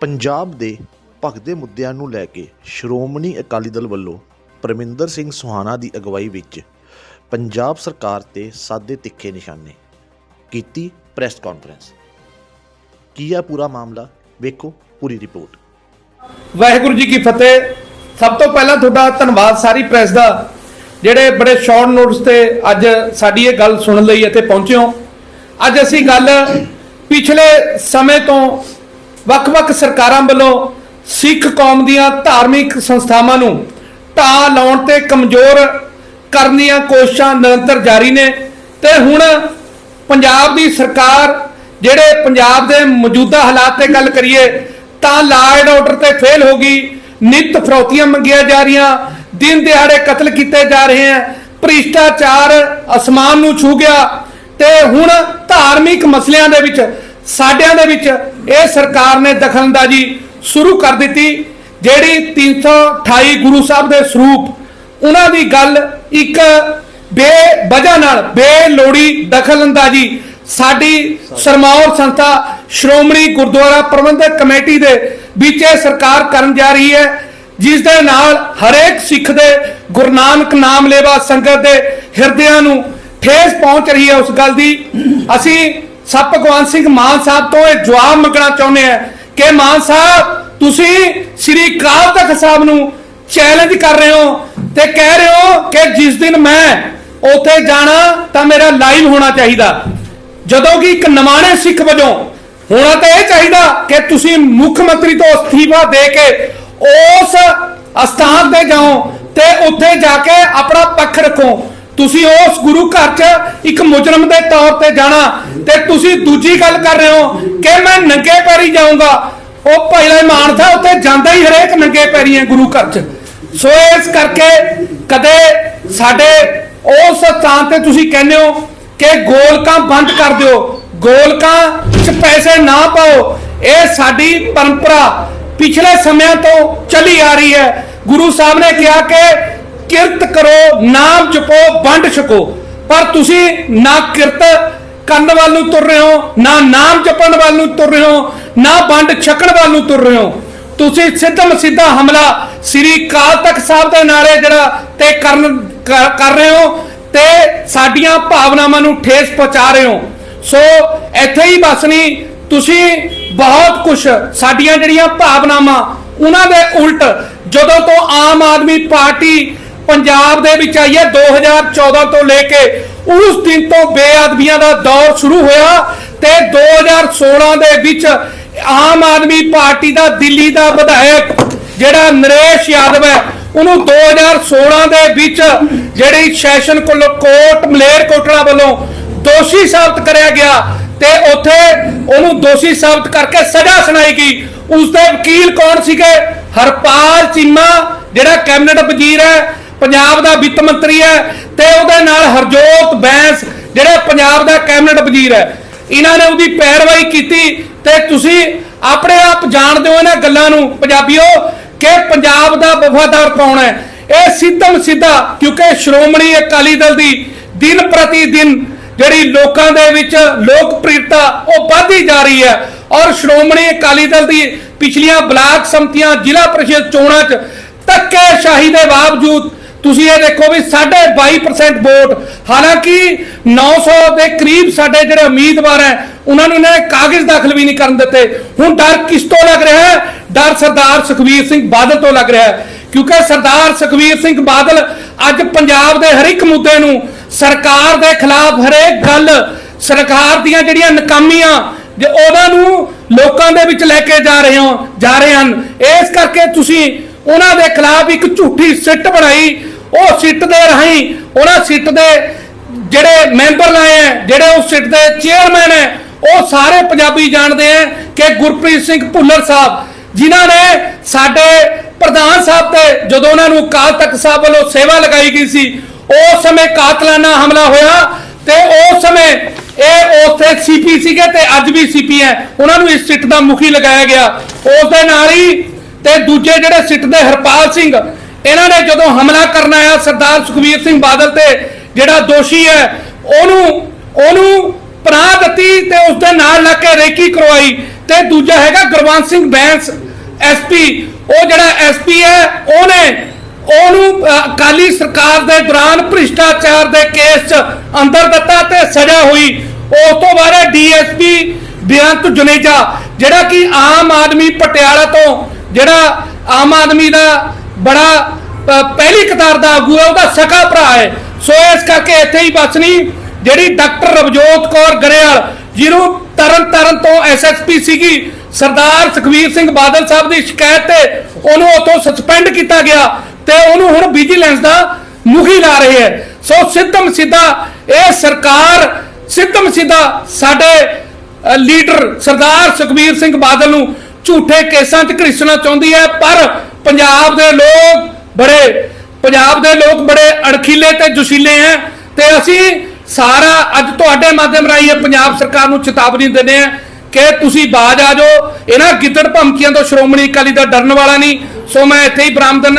ਪੰਜਾਬ ਦੇ ਭਖਦੇ ਮੁੱਦਿਆਂ ਨੂੰ ਲੈ ਕੇ ਸ਼੍ਰੋਮਣੀ ਅਕਾਲੀ ਦਲ ਵੱਲੋਂ ਪਰਮਿੰਦਰ ਸਿੰਘ ਸੁਹਾਣਾ ਦੀ ਅਗਵਾਈ ਵਿੱਚ ਪੰਜਾਬ ਸਰਕਾਰ ਤੇ ਸਾਦੇ ਤਿੱਖੇ ਨਿਸ਼ਾਨੇ ਕੀਤੀ ਪ੍ਰੈਸ ਕਾਨਫਰੰਸ। ਕੀ ਆ ਪੂਰਾ ਮਾਮਲਾ? ਵੇਖੋ ਪੂਰੀ ਰਿਪੋਰਟ। ਵਾਹਿਗੁਰੂ ਜੀ ਕੀ ਫਤਿਹ। ਸਭ ਤੋਂ ਪਹਿਲਾਂ ਤੁਹਾਡਾ ਧੰਨਵਾਦ ਸਾਰੀ ਪ੍ਰੈਸ ਦਾ, ਜਿਹੜੇ ਬੜੇ ਸ਼ਾਰਟ ਨੋਟਸ ਤੇ ਅੱਜ ਸਾਡੀ ਇਹ ਗੱਲ ਸੁਣਨ ਲਈ ਇੱਥੇ ਪਹੁੰਚੇ ਹੋ। ਅੱਜ ਅਸੀਂ ਗੱਲ ਪਿਛਲੇ ਸਮੇਂ ਤੋਂ ਵੱਖ-ਵੱਖ ਸਰਕਾਰਾਂ ਵੱਲੋਂ ਸਿੱਖ ਕੌਮ ਦੀਆਂ ਧਾਰਮਿਕ ਸੰਸਥਾਵਾਂ ਨੂੰ ਢਾਹ ਲਾਉਣ ਤੇ ਕਮਜ਼ੋਰ ਕਰਨ ਦੀਆਂ ਕੋਸ਼ਿਸ਼ਾਂ ਨਿਰੰਤਰ ਜਾਰੀ ਨੇ ਤੇ ਹੁਣ ਪੰਜਾਬ ਦੀ ਸਰਕਾਰ ਜਿਹੜੇ ਪੰਜਾਬ ਦੇ ਮੌਜੂਦਾ ਹਾਲਾਤ ਤੇ ਗੱਲ ਕਰੀਏ ਤਾਂ ਲਾ ਐਂਡ ਆਰਡਰ ਤੇ ਫੇਲ ਹੋ ਗਈ, ਨਿਤ ਫਰੌਤੀਆਂ ਮੰਗੀਆਂ ਜਾ ਰਹੀਆਂ, ਦਿਨ ਦਿਹਾੜੇ ਕਤਲ ਕੀਤੇ ਜਾ ਰਹੇ ਹਨ ਭ੍ਰਿਸ਼ਟਾਚਾਰ ਅਸਮਾਨ ਨੂੰ ਛੂ ਗਿਆ ਤੇ ਹੁਣ ਧਾਰਮਿਕ ਮਸਲਿਆਂ ਦੇ ਵਿੱਚ ਸਾਡਿਆਂ ਦੇ ਵਿੱਚ ਇਹ ਸਰਕਾਰ ਨੇ ਦਖਲਅੰਦਾਜ਼ੀ ਸ਼ੁਰੂ ਕਰ ਦਿੱਤੀ, ਜਿਹੜੀ 328 ਗੁਰੂ ਸਾਹਿਬ ਦੇ ਸਰੂਪ, ਉਹਨਾਂ ਦੀ ਗੱਲ ਇੱਕ ਬੇਵਜ੍ਹਾ ਨਾਲ, ਬੇਲੋੜੀ ਦਖਲਅੰਦਾਜ਼ੀ ਸਾਡੀ ਸਰਮੌਰ ਸੰਸਥਾ ਸ਼੍ਰੋਮਣੀ ਗੁਰਦੁਆਰਾ ਪ੍ਰਬੰਧਕ ਕਮੇਟੀ ਦੇ ਵਿੱਚ ਇਹ ਸਰਕਾਰ ਕਰਨ ਜਾ ਰਹੀ ਹੈ, ਜਿਸ ਦੇ ਨਾਲ ਹਰੇਕ ਸਿੱਖ ਦੇ ਗੁਰੂ ਨਾਨਕ ਨਾਮ ਲੇਵਾ ਸੰਗਤ ਦੇ ਹਿਰਦਿਆਂ ਨੂੰ ਠੇਸ ਪਹੁੰਚ ਰਹੀ ਹੈ ਉਸ ਗੱਲ ਦੀ। ਅਸੀਂ ਸਭ ਭਗਵਾਨ ਸਿੰਘ ਮਾਨ ਸਾਹਿਬ ਤੋਂ ਇਹ ਜਵਾਬ ਮੰਗਣਾ ਚਾਹੁੰਦੇ ਹਾਂ ਕਿ ਮਾਨ ਸਾਹਿਬ, ਤੁਸੀਂ ਸ੍ਰੀ ਅਕਾਲ ਤਖਤ ਸਾਹਿਬ ਨੂੰ ਚੈਲੰਜ ਕਰ ਰਹੇ ਹੋ ਤੇ ਕਹਿ ਰਹੇ ਹੋ ਕਿ ਜਿਸ ਦਿਨ ਮੈਂ ਉੱਥੇ ਜਾਣਾ ਤਾਂ ਮੇਰਾ ਲਾਈਵ ਹੋਣਾ ਚਾਹੀਦਾ। ਜਦੋਂ ਕਿ ਇੱਕ ਨਵਾਣੇ ਸਿੱਖ ਵਜੋਂ ਹੋਣਾ ਤਾਂ ਇਹ ਚਾਹੀਦਾ ਕਿ ਤੁਸੀਂ ਮੁੱਖ ਮੰਤਰੀ ਤੋਂ ਅਸਤੀਫਾ ਦੇ ਕੇ ਉਸ ਅਸਥਾਨ ਤੇ ਜਾਓ ਤੇ ਉੱਥੇ ਜਾ ਕੇ ਆਪਣਾ ਪੱਖ ਰੱਖੋ। ਤੁਸੀਂ ਉਸ ਗੁਰੂ ਘਰ 'ਚ ਇੱਕ ਮੁਜਰਮ ਦੇ ਤੌਰ ਤੇ ਜਾਣਾ ਤੇ ਤੁਸੀਂ ਦੂਜੀ ਗੱਲ ਕਰ ਰਹੇ ਹੋ ਕਿ ਮੈਂ ਨੰਗੇ ਪੈਰੀ ਜਾਊਂਗਾ। ਉਹ ਪਹਿਲਾ ਇਮਾਨ ਥਾ ਉੱਥੇ ਜਾਂਦਾ ਹੀ ਹਰੇਕ ਨੰਗੇ ਪੈਰੀ ਹੈ ਗੁਰੂ ਘਰ 'ਚ। ਸੋ ਇਸ ਕਰਕੇ ਕਦੇ ਸਾਡੇ ਉਸ ਸਥਾਨ ਤੇ ਤੁਸੀਂ ਕਹਿੰਦੇ ਹੋ ਕਿ ਗੋਲਕਾਂ ਬੰਦ ਕਰ ਦਿਓ, ਗੋਲਕਾਂ 'ਚ ਪੈਸੇ ਨਾ ਪਾਓ। ਇਹ ਸਾਡੀ ਪਰੰਪਰਾ ਪਿਛਲੇ ਸਮਿਆਂ ਤੋਂ ਚੱਲੀ ਆ ਰਹੀ ਹੈ। ਗੁਰੂ ਸਾਹਿਬ ਨੇ ਕਿਹਾ ਕਿ ਕਿਰਤ ਕਰੋ, ਨਾਮ ਜਪੋ, ਵੰਡ ਛਕੋ। ਪਰ ਤੁਸੀਂ ਨਾ ਕਿਰਤ ਕਰਨ ਵੱਲ ਨੂੰ ਤੁਰ ਰਹੇ ਹੋ, ਨਾ ਨਾਮ ਜਪਣ ਵੱਲ ਨੂੰ ਤੁਰ ਰਹੇ ਹੋ, ਨਾ ਵੰਡ ਛਕਣ ਵੱਲ ਨੂੰ ਤੁਰ ਰਹੇ ਹੋ। ਤੁਸੀਂ ਸਿੱਧਮ ਸਿੱਧਾ ਹਮਲਾ ਸ੍ਰੀ ਅਕਾਲ ਤਖਤ ਸਾਹਿਬ ਦੇ ਨਾਲੇ ਜਿਹੜਾ ਤੇ ਕਰਨ ਕਰ ਕਰ ਰਹੇ ਹੋ ਤੇ ਸਾਡੀਆਂ ਭਾਵਨਾਵਾਂ ਨੂੰ ਠੇਸ ਪਹੁੰਚਾ ਰਹੇ ਹੋ। ਸੋ ਇੱਥੇ ਹੀ ਬਸ ਨਹੀਂ, ਤੁਸੀਂ ਬਹੁਤ ਕੁਝ ਸਾਡੀਆਂ ਜਿਹੜੀਆਂ ਭਾਵਨਾਵਾਂ, ਉਹਨਾਂ ਦੇ ਉਲਟ ਜਦੋਂ ਤੋਂ ਆਮ ਆਦਮੀ ਪਾਰਟੀ ਪੰਜਾਬ ਦੇ ਵਿੱਚ ਆਈ ਹੈ। 2014 ਤੋਂ ਲੈ ਕੇ ਉਸ ਦਿਨ ਤੋਂ ਬੇਅਦਬੀਆਂ ਦਾ ਦੌਰ ਸ਼ੁਰੂ ਹੋਇਆ ਤੇ 2016 ਦੇ ਵਿੱਚ ਆਮ ਆਦਮੀ ਪਾਰਟੀ ਦਾ ਦਿੱਲੀ ਦਾ ਵਿਧਾਇਕ ਜਿਹੜਾ ਨਰੇਸ਼ ਯਾਦਵ ਹੈ, ਉਹਨੂੰ 2016 ਦੇ ਵਿੱਚ ਜਿਹੜੀ ਸੈਸ਼ਨ ਕੋਲ- ਮਲੇਰ ਕੋਟਲਾ ਵੱਲੋਂ ਦੋਸ਼ੀ ਸਾਬਤ ਕਰਿਆ ਗਿਆ ਤੇ ਉੱਥੇ ਉਹਨੂੰ ਦੋਸ਼ੀ ਸਾਬਤ ਕਰਕੇ ਸਜ਼ਾ ਸੁਣਾਈ ਗਈ। ਉਸ ਦੇ ਵਕੀਲ ਕੌਣ ਸੀਗੇ? ਹਰਪਾਲ ਚੀਮਾ, ਜਿਹੜਾ ਕੈਬਨਿਟ ਵਜ਼ੀਰ ਹੈ ਪੰਜਾਬ ਦਾ ਵਿੱਤ ਮੰਤਰੀ ਹੈ ਤੇ ਉਹਦੇ ਨਾਲ ਹਰਜੋਤ ਬੈਂਸ, ਜਿਹੜਾ ਪੰਜਾਬ ਦਾ ਕੈਬਨਿਟ ਵਜ਼ੀਰ ਹੈ, ਇਹਨਾਂ ਨੇ ਉਹਦੀ ਪੈਰਵਾਈ ਕੀਤੀ ਤੇ ਤੁਸੀਂ ਆਪਣੇ ਆਪ ਜਾਣਦੇ ਹੋ ਇਹਨਾਂ ਗੱਲਾਂ ਨੂੰ, ਪੰਜਾਬੀਓ, ਕਿ ਪੰਜਾਬ ਦਾ ਵਫਾਦਾਰ ਕੌਣ ਹੈ? ਇਹ ਸਿੱਧਮ ਸਿੱਧਾ, ਕਿਉਂਕਿ ਸ਼੍ਰੋਮਣੀ ਅਕਾਲੀ ਦਲ ਦੀ ਦਿਨ ਪ੍ਰਤੀ ਦਿਨ ਜਿਹੜੀ ਲੋਕਾਂ ਦੇ ਵਿੱਚ ਲੋਕਪ੍ਰਿਯਤਾ, ਉਹ ਵਧਦੀ ਜਾ ਰਹੀ ਹੈ। ਔਰ ਸ਼੍ਰੋਮਣੀ ਅਕਾਲੀ ਦਲ ਦੀ ਪਿਛਲੀਆਂ ਬਲਾਕ ਸੰਮਤੀਆਂ ਜ਼ਿਲ੍ਹਾ ਪ੍ਰੀਸ਼ਦ ਚੋਣਾਂ 'ਚ ਧੱਕੇਸ਼ਾਹੀ ਦੇ ਬਾਵਜੂਦ ਤੁਸੀਂ ਇਹ ਦੇਖੋ ਵੀ 22% ਵੋਟ, ਹਾਲਾਂਕਿ 900 ਦੇ ਕਰੀਬ ਸਾਡੇ ਜਿਹੜੇ ਉਮੀਦਵਾਰ ਹੈ, ਉਹਨਾਂ ਨੂੰ ਇਹਨਾਂ ਨੇ ਕਾਗਜ਼ ਦਾਖਲ ਵੀ ਨਹੀਂ ਕਰਨ ਦਿੱਤੇ। ਹੁਣ ਡਰ ਕਿਸ ਤੋਂ ਲੱਗ ਰਿਹਾ ਹੈ? ਡਰ ਸਰਦਾਰ ਸੁਖਵੀਰ ਸਿੰਘ ਬਾਦਲ ਤੋਂ ਲੱਗ ਰਿਹਾ ਹੈ। ਕਿਉਂਕਿ ਸਰਦਾਰ ਸੁਖਵੀਰ ਸਿੰਘ ਬਾਦਲ ਅੱਜ ਪੰਜਾਬ ਦੇ ਹਰ ਇੱਕ ਮੁੱਦੇ ਨੂੰ ਸਰਕਾਰ ਦੇ ਖਿਲਾਫ ਹਰੇਕ ਗੱਲ, ਸਰਕਾਰ ਦੀਆਂ ਜਿਹੜੀਆਂ ਨਕਾਮੀਆਂ, ਜੇ ਉਹਨਾਂ ਨੂੰ ਲੋਕਾਂ ਦੇ ਵਿੱਚ ਲੈ ਕੇ ਜਾ ਰਹੇ ਹੋ, ਜਾ ਰਹੇ ਹਨ। ਇਸ ਕਰਕੇ ਤੁਸੀਂ ਉਹਨਾਂ ਦੇ ਖਿਲਾਫ ਇੱਕ ਝੂਠੀ ਸਿੱਟ ਬਣਾਈ ਉਹ ਸਿੱਟ ਦੇ ਰਾਹੀਂ ਉਹਨਾਂ ਸਿੱਟ ਦੇ ਜਿਹੜੇ ਮੈਂਬਰ ਲਾਏ ਹੈ, ਜਿਹੜੇ ਉਸ ਸਿੱਟ ਦੇ ਚੇਅਰਮੈਨ ਹੈ, ਉਹ ਸਾਰੇ ਪੰਜਾਬੀ ਜਾਣਦੇ ਹੈ ਕਿ ਗੁਰਪ੍ਰੀਤ ਸਿੰਘ ਭੁੱਲਰ ਸਾਹਿਬ, ਜਿਨ੍ਹਾਂ ਨੇ ਸਾਡੇ ਪ੍ਰਧਾਨ ਸਾਹਿਬ ਤੇ ਜਦੋਂ ਉਹਨਾਂ ਨੂੰ ਅਕਾਲ ਤਖਤ ਸਾਹਿਬ ਵੱਲੋਂ ਸੇਵਾ ਲਗਾਈ ਗਈ ਸੀ ਉਸ ਸਮੇਂ ਕਾਤਲਾਨਾ ਹਮਲਾ ਹੋਇਆ ਤੇ ਉਸ ਸਮੇਂ ਇਹ ਉੱਥੇ ਸੀਪੀ ਸੀਗੇ ਤੇ ਅੱਜ ਵੀ ਸੀਪੀ ਹੈ, ਉਹਨਾਂ ਨੂੰ ਇਸ ਸਿੱਟ ਦਾ ਮੁਖੀ ਲਗਾਇਆ ਗਿਆ। ਉਸ ਦੇ ਨਾਲ ਹੀ ਤੇ ਦੂਜੇ ਜਿਹੜੇ ਸਿੱਟ ਦੇ ਹਰਪਾਲ ਸਿੰਘ ਇਹਨਾਂ ਨੇ ਜਦੋਂ ਹਮਲਾ ਕਰਨ ਆਇਆ ਸਰਦਾਰ ਸੁਖਵੀਰ ਸਿੰਘ ਬਾਦਲ ਤੇ, ਜਿਹੜਾ ਦੋਸ਼ੀ ਹੈ, ਉਹਨੂੰ ਉਹਨੂੰ ਪਨਾਹ ਦਿੱਤੀ ਤੇ ਉਸ ਦੇ ਨਾਲ ਲੱਗ ਕੇ ਰੇਕੀ ਕਰਵਾਈ। ਤੇ ਦੂਜਾ ਹੈਗਾ ਗੁਰਵੰਤ ਸਿੰਘ ਬੈਂਸ ਐਸਪੀ ਉਹ ਜਿਹੜਾ ਐਸਪੀ ਹੈ, ਉਹਨੇ, ਉਹਨੂੰ ਅਕਾਲੀ ਸਰਕਾਰ ਦੇ ਦੌਰਾਨ ਭ੍ਰਿਸ਼ਟਾਚਾਰ ਦੇ ਕੇਸ 'ਚ ਅੰਦਰ ਦਿੱਤਾ ਤੇ ਸਜ਼ਾ ਹੋਈ। ਉਸ ਤੋਂ ਬਾਅਦ ਡੀਐਸਪੀ ਬੇਅੰਤ ਜੁਨੇਜਾ, ਜਿਹੜਾ ਕਿ ਆਮ ਆਦਮੀ ਪਟਿਆਲਾ ਤੋਂ, ਜਿਹੜਾ ਆਮ ਆਦਮੀ ਦਾ ਬੜਾ ਪਹਿਲੀ ਕਤਾਰ ਦਾ ਆਗੂ ਹੈ, ਉਹਦਾ ਸਕਾ ਭਰਾ ਹੈ। ਸੋ ਇਸ ਕਰਕੇ ਇੱਥੇ ਹੀ ਬਸ ਨਹੀਂ, ਜਿਹੜੀ ਡਾਕਟਰ ਰਵਜੋਤ ਕੌਰ ਗਰੇਵਾਲ, ਜਿਹਨੂੰ ਤਰਨ ਤਾਰਨ ਤੋਂ ਐਸਐਸਪੀ ਸੀਗੀ, ਸਰਦਾਰ ਸੁਖਵੀਰ ਸਿੰਘ ਬਾਦਲ ਸਾਹਿਬ ਦੀ ਸ਼ਿਕਾਇਤ ਤੇ ਉਹਨੂੰ ਉਤੋਂ ਸਸਪੈਂਡ ਕੀਤਾ ਗਿਆ ਤੇ ਉਹਨੂੰ ਹੁਣ ਵਿਜੀਲੈਂਸ ਦਾ ਮੁਖੀ ਲਾ ਰਹੇ ਹੈ। ਸੋ ਸਿੱਧਮ ਸਿੱਧਾ ਇਹ ਸਰਕਾਰ ਸਿੱਧਮ ਸਿੱਧਾ ਸਾਡੇ ਲੀਡਰ ਸਰਦਾਰ ਸੁਖਬੀਰ ਸਿੰਘ ਬਾਦਲ ਨੂੰ ਝੂਠੇ ਕੇਸਾਂ 'ਚ ਘੜੀਸਣਾ ਚਾਹੁੰਦੀ ਹੈ, ਪਰ ਪੰਜਾਬ ਦੇ ਲੋਕ ਬੜੇ, ਪੰਜਾਬ ਦੇ ਲੋਕ ਬੜੇ ਅਣਖੀਲੇ ਤੇ ਜੁਸ਼ੀਲੇ ਹੈ ਤੇ ਅਸੀਂ ਸਾਰਾ ਅੱਜ ਤੁਹਾਡੇ ਮਾਧਿਅਮ ਰਾਹੀਂ ਇਹ ਪੰਜਾਬ ਸਰਕਾਰ ਨੂੰ ਚੇਤਾਵਨੀ ਦਿੰਦੇ ਆ ਕਿ ਤੁਸੀਂ ਬਾਜ ਆ ਜਾਓ। ਇਹਨਾਂ ਗਿੱਦੜ ਭਮਕੀਆਂ ਤੋਂ ਸ਼੍ਰੋਮਣੀ ਅਕਾਲੀ ਦਾ ਡਰਨ ਵਾਲਾ ਨਹੀਂ। ਸੋ ਮੈਂ ਇੱਥੇ ਹੀ ਬਰਾਮਦਨ